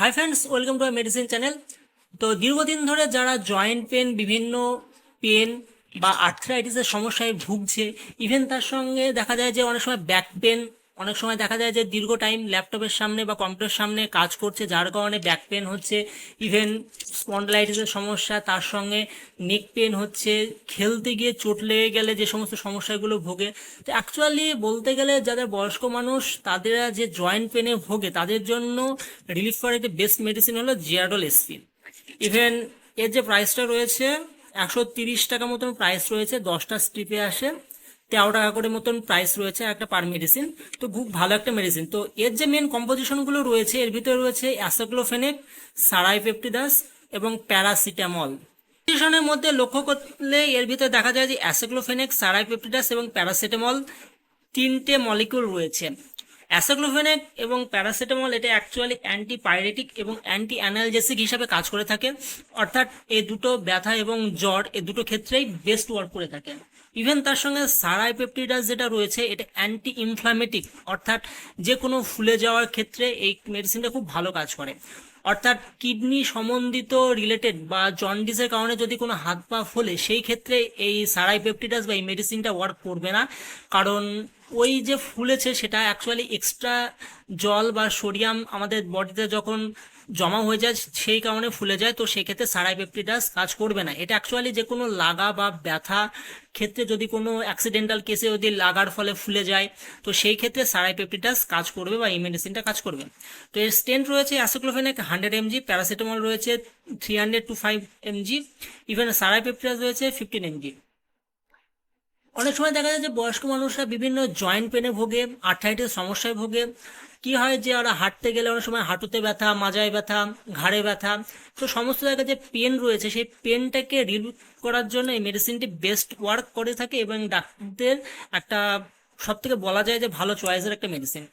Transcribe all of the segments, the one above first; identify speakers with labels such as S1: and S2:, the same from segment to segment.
S1: Hi friends welcome to medicine channel তো দীর্ঘদিন ধরে যারা জয়েন্ট পেন বিভিন্ন পেন বা আর্থ্রাইটিসের সমস্যায় ভুগছে ইভেন তার সঙ্গে দেখা যায় যে অনেক সময় ব্যাক পেন অনেক সময় দেখা যায় যে দীর্ঘ টাইম ল্যাপটপের সামনে বা কম্পিউটার সামনে কাজ করছে, যার কারণে ব্যাক পেন হচ্ছে ইভেন স্পন্ডলাইটিসের সমস্যা, তার সঙ্গে নেক পেন হচ্ছে, খেলতে গিয়ে চোট লেগে গেলে যে সমস্ত সমস্যাগুলো ভোগে। তো অ্যাকচুয়ালি বলতে গেলে যাদের বয়স্ক মানুষ, তাদের যে জয়েন্ট পেনে ভোগে, তাদের জন্য রিলিফ করার একটি বেস্ট মেডিসিন হলো জিয়াডল এসপি ইভেন এর যে প্রাইসটা রয়েছে, একশো তিরিশ টাকা মতন প্রাইস রয়েছে, দশটা স্ট্রিপে আসে। তেরো টাকা করে মতন প্রাইস রয়েছে একটা পার মেডিসিন তো খুব ভালো একটা মেডিসিন তো এর যে মেন কম্পোজিশনগুলো রয়েছে, এর ভিতরে রয়েছে অ্যাসাক্লোফেনেক সারাইপেপটিদাস এবং প্যারাসিটামল কম্পোজিশনের মধ্যে লক্ষ্য করলে এর ভিতরে দেখা যায় যে অ্যাসাক্লোফেনেক সারাইপেপটিদাস এবং প্যারাসিটামল তিনটে মলিকিউল রয়েছে। অ্যাসাক্লোফেনেক এবং প্যারাসিটামল এটা অ্যাকচুয়ালি অ্যান্টিপাইরেটিক এবং অ্যান্টি অ্যানালজেসিক হিসাবে কাজ করে থাকে। অর্থাৎ এই দুটো ব্যথা এবং জ্বর এই দুটো ক্ষেত্রেই বেস্ট ওয়ার্ক করে থাকে। ইভেন তার সঙ্গে সারাইপেপটিডাস যেটা রয়েছে, এটা অ্যান্টি ইনফ্লামেটিক অর্থাৎ যে কোনো ফুলে যাওয়ার ক্ষেত্রে এই মেডিসিনটা খুব ভালো কাজ করে। অর্থাৎ কিডনি সম্বন্ধিত রিলেটেড বা জন্ডিসের কারণে যদি কোনো হাত পা ফোলে, সেই ক্ষেত্রে এই সারাইপেপটিডাস বা এই মেডিসিনটা ওয়ার্ক করবে না। কারণ ওই যে ফুলেছে সেটা অ্যাকচুয়ালি এক্সট্রা জল বা সোডিয়াম আমাদের বডিতে যখন জমা হয়ে যায় সেই কারণে ফুলে যায়। তো সেক্ষেত্রে সারাইপেপটিডাস কাজ করবে না। এটা অ্যাকচুয়ালি যে কোনো লাগা বা ব্যথা ক্ষেত্রে যদি কোনো অ্যাক্সিডেন্টাল কেসে যদি লাগার ফলে ফুলে যায়, তো সেই ক্ষেত্রে সারাইপেপটিডাস কাজ করবে বা এই মেডিসিনটা কাজ করবে। তো এর স্টেন্ট রয়েছে অ্যাসোক্লোফেনেক হান্ড্রেড এমজি প্যারাসিটামল রয়েছে three hundred two five MG even serratiopeptidase রয়েছে ফিফটিন এমজি অনেক সময় দেখা যায় যে বয়স্ক মানুষরা বিভিন্ন জয়েন্ট পেনে ভোগে আর্থাইটিস সমস্যায় ভোগে। কি হয় যে ওরা হাঁটতে গেলে অনেক সময় হাঁটুতে ব্যথা, মাজায় ব্যথা, ঘাড়ে ব্যথা। তো সমস্ত জায়গায় যে পেন রয়েছে, সেই পেনটাকে রিলিভ করার জন্য এই মেডিসিনটি বেস্ট ওয়ার্ক করে থাকে এবং ডাক্তারদের একটা সব থেকে বলা যায় যে ভালো চয়েসের একটা মেডিসিন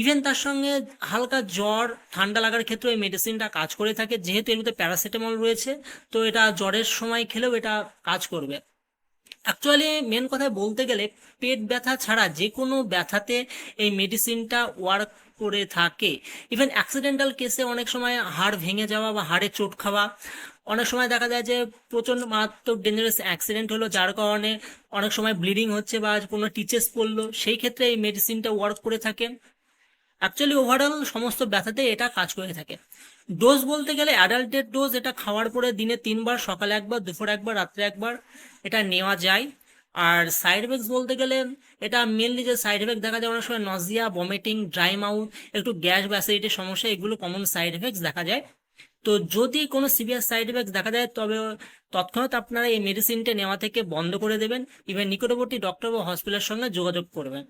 S1: ইভেন তার সঙ্গে হালকা জ্বর, ঠান্ডা লাগার ক্ষেত্রে এই মেডিসিনটা কাজ করে থাকে। যেহেতু এর মধ্যে প্যারাসিটামল রয়েছে, তো এটা জ্বরের সময় খেলেও এটা কাজ করবে। অ্যাকচুয়ালি মেন কথায় বলতে গেলে, পেট ব্যথা ছাড়া যে কোনো ব্যথাতে এই মেডিসিনটা ওয়ার্ক করে থাকে। ইভেন অ্যাক্সিডেন্টাল কেসে অনেক সময় হাড় ভেঙে যাওয়া বা হাড়ে চোট খাওয়া, অনেক সময় দেখা যায় যে প্রচণ্ড মারাত্মক ডেঞ্জারাস অ্যাক্সিডেন্ট হলো, যার কারণে অনেক সময় ব্লিডিং হচ্ছে বা কোনো টিচেস পড়ল সেই ক্ষেত্রে এই মেডিসিনটা ওয়ার্ক করে থাকে। অ্যাকচুয়ালি ওভারঅল সমস্ত ব্যথাতে এটা কাজ করে থাকে। ডোজ বলতে গেলে অ্যাডাল্টের ডোজ এটা খাওয়ার পরে দিনে তিনবার, সকালে একবার, দুপুর একবার, রাত্রে একবার এটা নেওয়া যায়। আর সাইড এফেক্টস বলতে গেলে এটা মেনলি যে সাইড এফেক্ট দেখা যায়, অনেক সময় নজিয়া ভমিটিং ড্রাই মাউথ একটু গ্যাস বা অ্যাসিডিটির সমস্যা, এগুলো কমন সাইড এফেক্টস দেখা যায়। তো যদি কোনো সিভিয়ার সাইড এফেক্টস দেখা যায়, তবে তৎক্ষণাৎ আপনারা এই মেডিসিনটা নেওয়া থেকে বন্ধ করে দেবেন। ইভেন নিকটবর্তী ডক্টর বা হসপিটালের সঙ্গে যোগাযোগ করবেন।